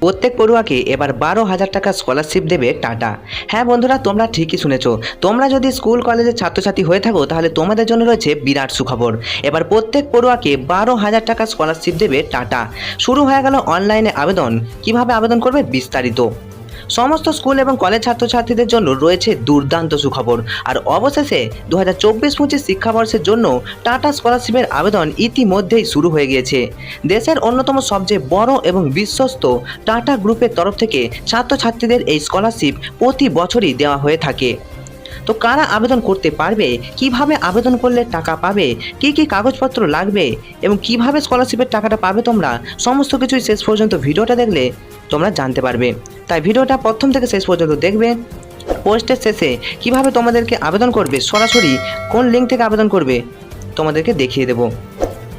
প্রত্যেক পড়ুয়াকে এবার বারো হাজার টাকা স্কলারশিপ দেবে টাটা। হ্যাঁ বন্ধুরা, তোমরা ঠিকই শুনেছ। তোমরা যদি স্কুল কলেজের ছাত্রছাত্রী হয়ে থাকো, তাহলে তোমাদের জন্য রয়েছে বিরাট সুখবর। এবার প্রত্যেক পড়ুয়াকে বারো হাজার টাকা স্কলারশিপ দেবে টাটা। শুরু হয়ে গেল অনলাইনে আবেদন। কীভাবে আবেদন করবে বিস্তারিত। সমস্ত স্কুল এবং কলেজ ছাত্রছাত্রীদের জন্য রয়েছে দুর্দান্ত সুখবর। আর অবশেষে দু হাজার চব্বিশ পঁচিশ শিক্ষাবর্ষের জন্য টাটা স্কলারশিপের আবেদন ইতিমধ্যেই শুরু হয়ে গিয়েছে। দেশের অন্যতম সবচেয়ে বড় এবং বিশ্বস্ত টাটা গ্রুপের তরফ থেকে ছাত্রছাত্রীদের এই স্কলারশিপ প্রতি বছরই দেওয়া হয়ে থাকে। তো কারা আবেদন করতে পারবে? কীভাবে আবেদন করলে টাকা পাবে? কি কি কাগজপত্র লাগবে? এবং কীভাবে স্কলারশিপের টাকাটা পাবে তোমরা? সমস্ত কিছুই শেষ পর্যন্ত ভিডিওটা দেখলে তোমরা জানতে পারবে। তাই ভিডিওটা প্রথম থেকে শেষ পর্যন্ত দেখবে। পোস্টের শেষে কীভাবে তোমাদেরকে আবেদন করবে সরাসরি কোন লিঙ্ক থেকে আবেদন করবে তোমাদেরকে দেখিয়ে দেব।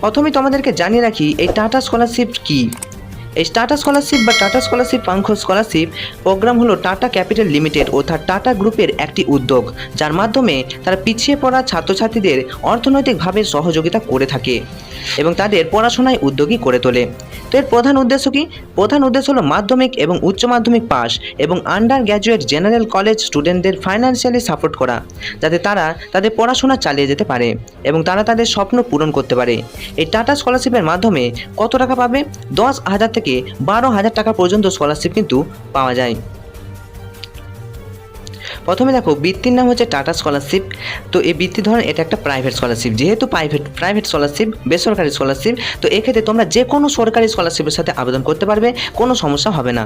প্রথমে তোমাদেরকে জানিয়ে রাখি, এই টাটা স্কলারশিপ কী? এই টাটা স্কলারশিপ বা Tata scholarship Pankh scholarship program হলো টাটা ক্যাপিটাল লিমিটেড অর্থাৎ টাটা গ্রুপের একটি উদ্যোগ, যার মাধ্যমে তারা পিছিয়ে পড়া ছাত্রছাত্রীদের অর্থনৈতিকভাবে সহযোগিতা করে থাকে এবং তাদের পড়াশোনায় উদ্যোগী করে তোলে। তো এর প্রধান উদ্দেশ্য কি? প্রধান উদ্দেশ্য হলো মাধ্যমিক এবং উচ্চ মাধ্যমিক পাস এবং আন্ডার গ্র্যাজুয়েট জেনারেল কলেজ স্টুডেন্টদের ফাইন্যান্সিয়ালি সাপোর্ট করা, যাতে তারা তাদের পড়াশোনা চালিয়ে যেতে পারে এবং তারা তাদের স্বপ্ন পূরণ করতে পারে। এই টাটা স্কলারশিপের মাধ্যমে কত টাকা পাবে? দশ হাজার থেকে বারো হাজার টাকা পর্যন্ত স্কলারশিপ কিন্তু পাওয়া যায়। প্রথমে দেখো, বৃত্তির নাম হচ্ছে টাটা স্কলারশিপ তো এই বৃত্তি ধরেন এটা একটা প্রাইভেট স্কলারশিপ যেহেতু প্রাইভেট প্রাইভেট স্কলারশিপ বেসরকারি স্কলারশিপ তো এক্ষেত্রে তোমরা যে কোনো সরকারি স্কলারশিপের সাথে আবেদন করতে পারবে, কোনো সমস্যা হবে না।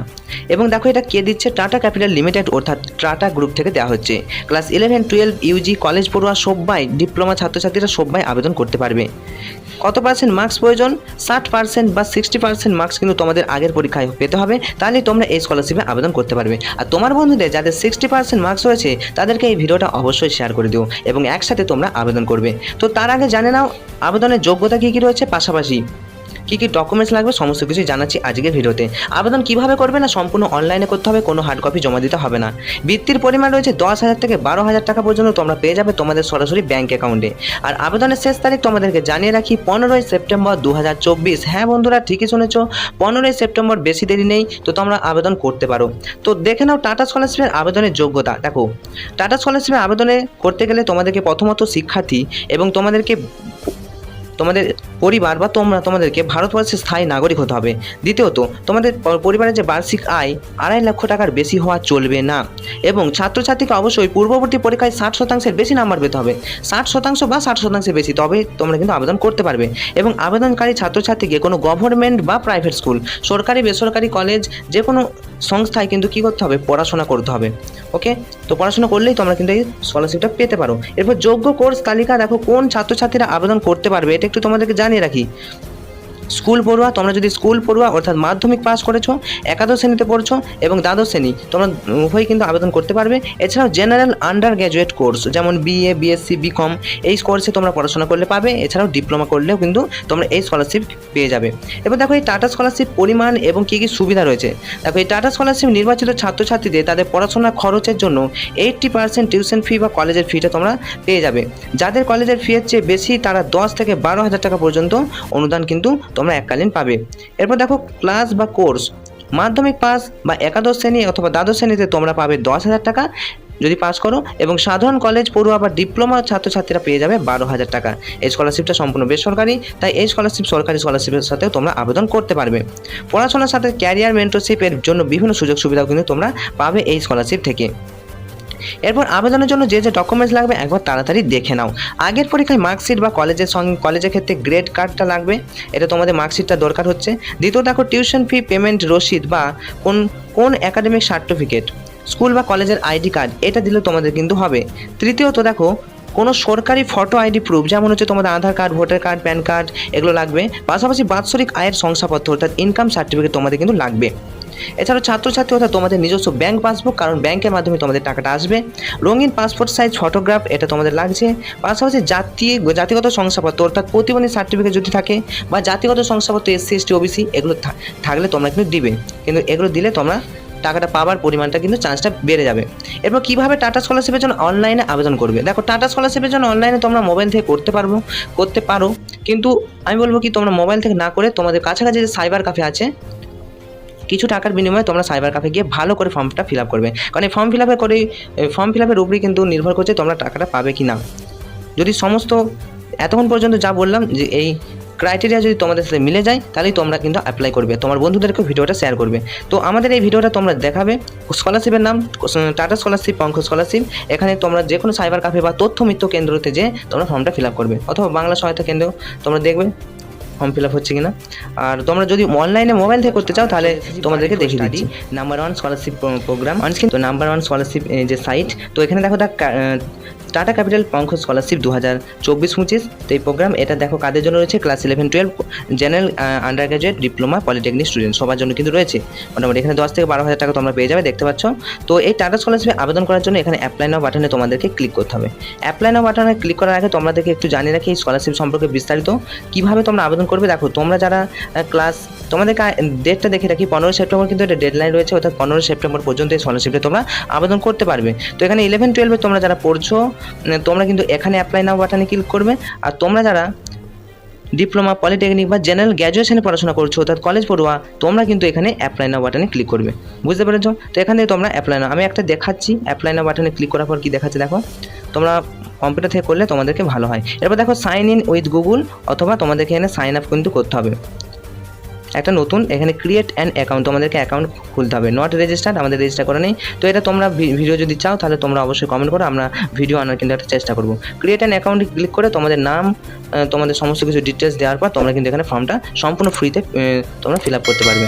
এবং দেখো এটা কে দিচ্ছে? টাটা ক্যাপিটাল লিমিটেড অর্থাৎ টাটা গ্রুপ থেকে দেওয়া হচ্ছে। Class eleven twelve UG college পড়ুয়া সবাই ডিপ্লোমা ছাত্রছাত্রীরা সবাই আবেদন করতে পারবে। কত পার্সেন্ট মার্কস প্রয়োজন? ষাট পার্সেন্ট বা সিক্সটি পার্সেন্ট মার্কস কিন্তু তোমাদের আগের পরীক্ষায় পেতে হবে, তাহলে তোমরা এই স্কলারশিপে আবেদন করতে পারবে। আর তোমার বন্ধুদের যাদের সিক্সটি পার্সেন্ট মার্কস রয়েছে, তাদেরকে এই ভিডিওটা অবশ্যই শেয়ার করে দিও এবং একসাথে তোমরা আবেদন করবে। তো তার আগে জানে নাও, আবেদনের যোগ্যতা কী কী রয়েছে? পাশাপাশি কী কী ডকুমেন্টস লাগবে সমস্ত কিছুই জানাচ্ছি আজকের ভিডিওতে। আবেদন কীভাবে করবে না সম্পূর্ণ অনলাইনে করতে হবে, কোনো হার্ড কপি জমা দিতে হবে না। বৃত্তির পরিমাণ রয়েছে দশ হাজার থেকে বারো হাজার টাকা পর্যন্ত তোমরা পেয়ে যাবে তোমাদের সরাসরি ব্যাঙ্ক অ্যাকাউন্টে আর আবেদনের শেষ তারিখ তোমাদেরকে জানিয়ে রাখি, পনেরোই সেপ্টেম্বর দু হাজার চব্বিশ। হ্যাঁ বন্ধুরা, ঠিকই শুনেছ, পনেরোই সেপ্টেম্বর বেশি দেরি নেই, তো তোমরা আবেদন করতে পারো। তো দেখে নাও টাটা স্কলারশিপের আবেদনের যোগ্যতা। দেখো, টাটা স্কলারশিপের আবেদনে করতে গেলে তোমাদেরকে প্রথমত শিক্ষার্থী এবং তোমাদেরকে তোমাদের পরিবার বা তোমরা তোমাদেরকে ভারতবর্ষের স্থায়ী নাগরিক হতে হবে। দ্বিতীয়ত, তোমাদের পরিবারের যে বার্ষিক আয়, আড়াই লক্ষ টাকার বেশি হওয়া চলবে না। এবং ছাত্রছাত্রীকে অবশ্যই পূর্ববর্তী পরীক্ষায় ষাট শতাংশের বেশি নাম্বার পেতে হবে। ষাট শতাংশ বা ষাট শতাংশের বেশি, তবে তোমরা কিন্তু আবেদন করতে পারবে। এবং আবেদনকারী ছাত্রছাত্রীকে কোনো গভর্নমেন্ট বা প্রাইভেট স্কুল সরকারি, বেসরকারি কলেজ যে কোনো সংস্থায় কিন্তু কী করতে হবে? পড়াশোনা করতে হবে। ওকে তো পড়াশোনা করলেই তোমরা কিন্তু এই স্কলারশিপটা পেতে পারো এরপর যোগ্য কোর্স তালিকা দেখো, কোন ছাত্রছাত্রীরা আবেদন করতে পারবে? এটা একটু তোমাদেরকে জানিয়ে রাখি। স্কুল পড়ুয়া, তোমরা যদি স্কুল পড়ুয়া, অর্থাৎ মাধ্যমিক পাস করেছ, একাদশ শ্রেণীতে পড়ছো এবং দ্বাদশ শ্রেণি, তোমরা উভয়ই কিন্তু আবেদন করতে পারবে। এছাড়াও জেনারেল আন্ডার গ্র্যাজুয়েট কোর্স যেমন বিএ বিএসসি বিকম এই কোর্সে তোমরা পড়াশোনা করলে পাবে। এছাড়াও ডিপ্লোমা করলেও কিন্তু তোমরা এই স্কলারশিপ পেয়ে যাবে। এবার দেখো এই টাটা স্কলারশিপ পরিমাণ এবং কী কী সুবিধা রয়েছে। দেখো এই টাটা স্কলারশিপ নির্বাচিত ছাত্রছাত্রীদের তাদের পড়াশোনা খরচের জন্য এইট্টি পার্সেন্ট টিউশন ফি বা কলেজের ফিটা তোমরা পেয়ে যাবে। যাদের কলেজের ফি এর চেয়ে বেশি, তারা দশ থেকে বারো হাজার টাকা পর্যন্ত অনুদান কিন্তু তোমরা এককালীন পাবে। এরপর দেখো ক্লাস বা কোর্স মাধ্যমিক পাস বা একাদশ শ্রেণি অথবা দ্বাদশ শ্রেণীতে তোমরা পাবে দশ হাজার টাকা যদি পাস করো এবং সাধারণ কলেজ পড়ুয়া বা ডিপ্লোমা ছাত্রছাত্রীরা পেয়ে যাবে বারো হাজার টাকা। এই স্কলারশিপটা সম্পূর্ণ বেসরকারি, তাই এই স্কলারশিপ সরকারি স্কলারশিপের সাথেও তোমরা আবেদন করতে পারবে। পড়াশোনার সাথে ক্যারিয়ার মেন্টরশিপের জন্য বিভিন্ন সুযোগ সুবিধাও কিন্তু তোমরা পাবে এই স্কলারশিপ থেকে। এরপর আবেদনের জন্য যে যে ডকুমেন্টস লাগবে একবার তাড়াতাড়ি দেখে নাও। আগের পরীক্ষায় মার্কশিট বা কলেজের সঙ্গে কলেজের ক্ষেত্রে গ্রেড কার্ডটা লাগবে, এটা তোমাদের মার্কশিটটা দরকার হচ্ছে। দ্বিতীয় দেখো টিউশন ফি পেমেন্ট রসিদ বা কোন কোন একাডেমিক সার্টিফিকেট স্কুল বা কলেজের আইডি কার্ড এটা দিলে তোমাদের কিন্তু হবে। তৃতীয়ত দেখো, কোনো সরকারি ফটো আইডি প্রুফ যেমন হচ্ছে তোমাদের Aadhaar card voter card PAN card এগুলো লাগবে। পাশাপাশি বাৎসরিক আয়ের শংসাপত্র, অর্থাৎ ইনকাম সার্টিফিকেট তোমাদের কিন্তু লাগবে। এছাড়াও ছাত্রছাত্রী অর্থাৎ তোমাদের নিজস্ব ব্যাংক পাসবুক কারণ ব্যাংকের মাধ্যমে তোমাদের টাকাটা আসবে। রঙিন পাসপোর্ট সাইজ ফটোগ্রাফ এটা তোমাদের লাগছে। পাশাপাশি জাতীয় জাতিগত শংসাপত্র, অর্থাৎ প্রতিবন্ধী সার্টিফিকেট যদি থাকে, বা জাতিগত শংসাপত্র এসসি এসটি ওবিসি এগুলো থাকলে তোমরা কিন্তু দিবে। কিন্তু এগুলো দিলে তোমরা টাকাটা পাওয়ার পরিমাণটা কিন্তু চান্সটা বেড়ে যাবে। এরপর কীভাবে টাটা স্কলারশিপের জন্য অনলাইনে আবেদন করবে? দেখো টাটা স্কলারশিপের জন্য অনলাইনে তোমরা মোবাইল থেকে করতে পারব, করতে পারো। কিন্তু আমি বলব কি, তোমরা মোবাইল থেকে না করে তোমাদের কাছাকাছি যে সাইবার ক্যাফে আছে কিছু টাকার বিনিময়ে তোমরা সাইবার কাফে গিয়ে ভালো করে ফর্মটা ফিল আপ করবে। কারণ এই ফর্ম ফিল আপে করেই ফর্ম ফিল আপের উপরেই কিন্তু নির্ভর করছে তোমরা টাকাটা পাবে কি না যদি সমস্ত, এতক্ষণ পর্যন্ত যা বললাম যে এই ক্রাইটেরিয়া যদি তোমাদের সাথে মিলে যায়, তাহলেই তোমরা কিন্তু অ্যাপ্লাই করবে, তোমার বন্ধুদেরকে ভিডিওটা শেয়ার করবে। তো আমাদের এই ভিডিওটা তোমরা দেখাবে স্কলারশিপের নাম টাটা স্কলারশিপ পঙ্ক স্কলারশিপ এখানে তোমরা যে কোনো সাইবার কাফে বা তথ্য মিত্র কেন্দ্রতে যে তোমরা ফর্মটা ফিল আপ করবে, অথবা বাংলা সহায়তা কেন্দ্র তোমরা দেখবে। ফর্ম ফিল আপ হচ্ছে কিনা। আর তোমরা যদি অনলাইনে মোবাইল থেকে করতে চাও, তাহলে তোমাদেরকে দেখিয়ে দিচ্ছি। Number one scholarship program on screen তো নাম্বার ওয়ান স্কলারশিপ যে সাইট তো এখানে দেখো the Tata Capital Pankh scholarship দু হাজার চব্বিশ পঁচিশ তো এই প্রোগ্রাম এটা দেখো কাদের জন্য রয়েছে? Class eleven twelve general undergraduate diploma polytechnic student সবার জন্য কিন্তু রয়েছে। মোটামুটি এখানে দশ থেকে বারো হাজার টাকা তোমরা পেয়ে যাবে, দেখতে পাচ্ছ। তো এই টাটা স্কলারশিপে আবেদন করার জন্য এখানে অ্যাপ্লাই নাও বাটনে তোমাদেরকে ক্লিক করতে হবে। অ্যাপ্লাই নাও বাটনে ক্লিক করার আগে তোমাদেরকে একটু জানিয়ে রাখি এই স্কলারশিপ সম্পর্কে বিস্তারিত। কীভাবে তোমরা আবেদন করবে? দেখো, তোমরা যারা ক্লাস তোমাদেরকে ডেটটা দেখে রাখি পনেরো সেপ্টেম্বর কিন্তু এটা ডেডলাইন রয়েছে, অর্থাৎ পনেরো সেপ্টেম্বর পর্যন্ত এই স্কলারশিপে তোমরা আবেদন করতে পারবে। তো এখানে ইলেভেন টুয়েলভে তোমরা যারা পড়ছো তোমরা কিন্তু এখানে অ্যাপ্লাই নাও বাটনে ক্লিক করবে। আর তোমরা যারা ডিপ্লোমা পলিটেকনিক বা জেনারেল গ্র্যাজুয়েশনে পড়াশোনা করছ, অর্থাৎ কলেজ পড়ুয়া, তোমরা কিন্তু এখানে অ্যাপ্লাই নাও বাটনে ক্লিক করবে। বুঝতে পেরেছ? তো এখানে তোমরা অ্যাপ্লাই নাও আমি একটা দেখাচ্ছি অ্যাপ্লাই নাও বাটনে ক্লিক করার পর কি দেখাচ্ছে দেখো? তোমরা কম্পিউটার থেকে করলে তোমাদেরকে ভালো হয়। এরপর দেখো সাইন ইন উইথ গুগল অথবা তোমাদেরকে এখানে সাইন আপ কিন্তু করতে হবে। একটা নতুন এখানে ক্রিয়েট অ্যান অ্যাকাউন্ট তোমাদেরকে অ্যাকাউন্ট খুলতে হবে। নট রেজিস্টার্ড আমাদের রেজিস্টার করা নেই। তো এটা তোমরা ভিডিও যদি চাও, তাহলে তোমরা অবশ্যই কমেন্ট করো, আমরা ভিডিও আনার কিন্তু একটা চেষ্টা করব। ক্রিয়েট অ্যান অ্যাকাউন্ট ক্লিক করে তোমাদের নাম তোমাদের সমস্ত কিছু ডিটেলস দেওয়ার পর তোমরা কিন্তু এখানে ফর্মটা সম্পূর্ণ ফ্রিতে তোমরা ফিল আপ করতে পারবে।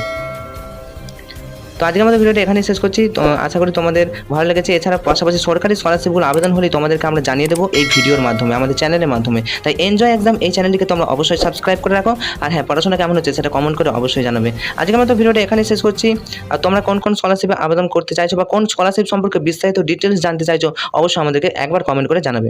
তো আজকে আমাদের ভিডিওটা এখানেই শেষ করছি। তো আশা করি তোমাদের ভালো লেগেছে। এছাড়া পাশাপাশি সরকারি স্কলারশিপগুলো আবেদন হলেই তোমাদেরকে আমরা জানিয়ে দেবো এই ভিডিওর মাধ্যমে, আমাদের চ্যানেলের মাধ্যমে। তাই এনজয় একদম এই চ্যানেলটিকে তোমরা অবশ্যই সাবস্ক্রাইব করে রাখো। আর হ্যাঁ পড়াশোনা কেমন হচ্ছে সেটা কমেন্ট করে অবশ্যই জানাবে। আজকে আমরা তো ভিডিওটা এখানেই শেষ করছি। আর তোমরা কোন কোন স্কলারশিপে আবেদন করতে চাইছো বা কোন স্কলারশিপ সম্পর্কে বিস্তারিত ডিটেলস জানতে চাইছো, অবশ্যই আমাদেরকে একবার কমেন্ট করে জানাবে।